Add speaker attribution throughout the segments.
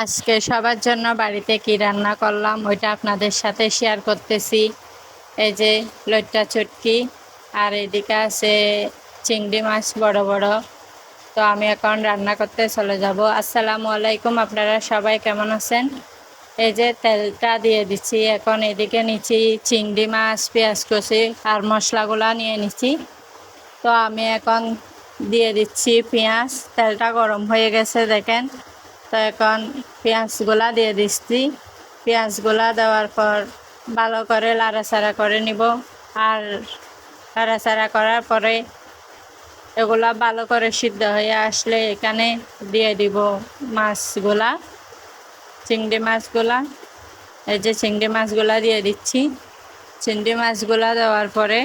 Speaker 1: আজকে সবার জন্য বাড়িতে কি রান্না করলাম, ওইটা আপনাদের সাথে শেয়ার করতেছি। এই যে লইট্টা চটকি, আর এদিকে আছে চিংড়ি মাছ বড় বড়। তো আমি এখন রান্না করতে চলে যাব। আসসালামু আলাইকুম, আপনারা সবাই কেমন আছেন? এই যে তেলটা দিয়ে দিচ্ছি, এখন এদিকে নিচ্ছি চিংড়ি মাছ, পেঁয়াজ কষি আর মশলাগুলা নিয়ে নিচ্ছি। তো আমি এখন দিয়ে দিচ্ছি পেঁয়াজ, তেলটা গরম হয়ে গেছে, দেখেন। তো এখন পেঁয়াজগুলা দিয়ে দিচ্ছি। পেঁয়াজগুলা দেওয়ার পর ভালো করে লাড়াচাড়া করে নিব। আর লাড়াচাড়া করার পরে এগুলা ভালো করে সিদ্ধ হয়ে আসলে এখানে দিয়ে দিব মাছগুলা, চিংড়ি মাছগুলা। এই যে চিংড়ি মাছগুলা দিয়ে দিচ্ছি। চিংড়ি মাছগুলা দেওয়ার পরে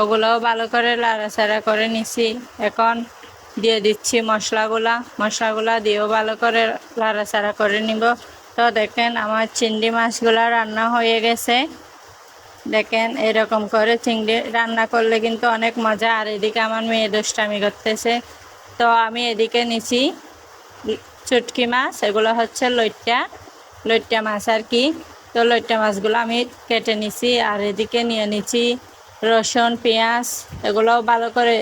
Speaker 1: ওগুলোও ভালো করে লাড়াচাড়া করে নিছি। এখন দিয়ে দিচ্ছি মশলাগুলা। মশলাগুলা দিয়েও ভালো করে লাড়াচাড়া করে নিব। তো দেখেন আমার চিংড়ি মাছগুলা রান্না হয়ে গেছে। দেখেন এরকম করে চিংড়ি রান্না করলে কিন্তু অনেক মজা। আর এদিকে আমার মেয়ে দুষ্টামি করতেছে। তো আমি এদিকে নিছি চুটকি মাছ, এগুলো হচ্ছে লইট্টা। লইট্টা মাছ আর কি। তো লইট্টা মাছগুলো আমি কেটে নিছি। আর এদিকে নিয়ে নিছি রসুন, পেঁয়াজ, এগুলোও ভালো করে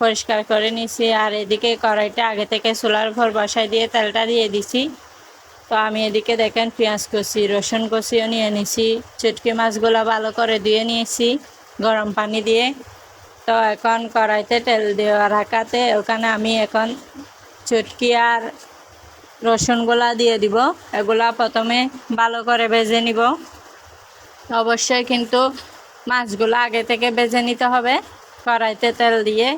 Speaker 1: পরিষ্কার করে নিছি, আর এদিকে কড়াইটা আগে থেকে চুলার ঘর বসাই দিয়ে তেলটা দিয়ে দিছি। তো আমি এদিকে দেখেন পেঁয়াজ কষি রসুন কষিও নিয়ে নিছি, চুটকি মাছগুলো ভালো করে দিয়ে নিয়েছি গরম পানি দিয়ে। তো এখন কড়াইতে তেল দেওয়া রাখাতে ওখানে আমি এখন চুটকি আর রসুনগুলা দিয়ে দিব, এগুলা প্রথমে ভালো করে ভেজে নিব। অবশ্যই কিন্তু মাছগুলো আগে থেকে ভেজে নিতে হবে, কড়াইতে তেল দিয়ে।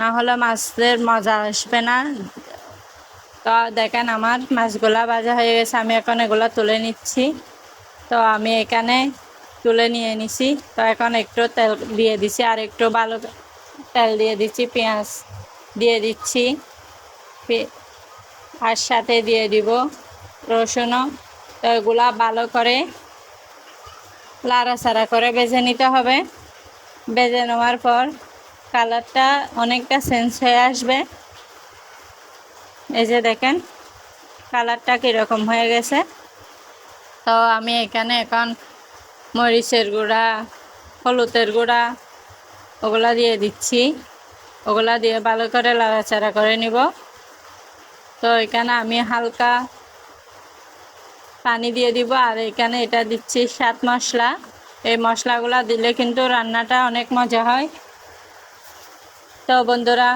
Speaker 1: না হলে মাছের মজা আসবে না। তো দেখেন আমার মাছগুলা ভাজা হয়ে গেছে, আমি এখন এগুলো তুলে নিচ্ছি। তো আমি এখানে তুলে নিয়ে নিছি। তো এখন একটু তেল দিয়ে দিছি, আর একটু ভালো তেল দিয়ে দিচ্ছি, পেঁয়াজ দিয়ে দিচ্ছি। আর সাথে দিয়ে দিব রসুনও। তো এগুলা ভালো করে লাড়াচাড়া করে বেজে নিতে হবে। বেজে নেওয়ার পর কালারটা অনেকটা চেঞ্জ হয়ে আসবে। এই যে দেখেন, কালারটা কীরকম হয়ে গেছে। তো আমি এখানে এখন মরিচের গুঁড়া, হলুদের গুঁড়া, ওগুলা দিয়ে দিচ্ছি। ওগুলা দিয়ে ভালো করে লাড়াচাড়া করে নিব। তো এখানে আমি হালকা পানি দিয়ে দিব, আর এখানে এটা দিচ্ছি সাত মশলা। এই মশলাগুলা দিলে কিন্তু রান্নাটা অনেক মজা হয়। তো বন্ধুরা।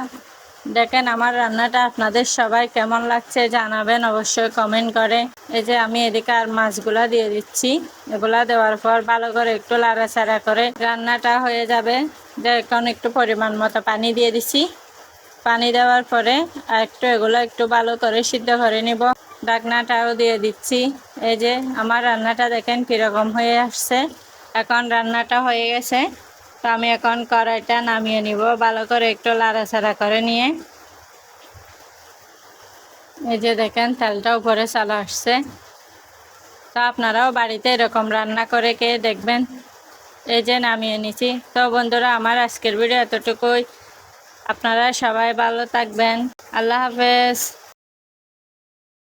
Speaker 1: দেখেন, আমার রান্নাটা আপনাদের সবাই কেমন লাগছে জানাবেন অবশ্যই কমেন্ট করে। এই যে আমি এদিকে আর মাছগুলা দিয়ে দিচ্ছি। এগুলা দেওয়ার পর ভালো করে একটু লাড়াচাড়া করে রান্নাটা হয়ে যাবে। এখন একটু পরিমাণ মতো পানি দিয়ে দিচ্ছি পানি দেওয়ার পরে একটু এগুলো একটু ভালো করে সিদ্ধ করে নিব। ডাকনাটাও দিয়ে দিচ্ছি। এই যে আমার রান্নাটা দেখেন কীরকম হয়ে আসছে। এখন রান্নাটা হয়ে গেছে। তো আমি এখন কড়াইটা নামিয়ে নিব। ভালো করে একটু লাড়াচাড়া করে নিয়ে। এই যে দেখেন, তেলটা উপরে চালা আসছে। তো আপনারাও বাড়িতে এরকম রান্না করে কে দেখবেন। এই যে নামিয়ে নিছি। তো বন্ধুরা, আমার আজকের ভিডিও এতটুকুই। আপনারা সবাই ভালো থাকবেন। আল্লাহ হাফেজ।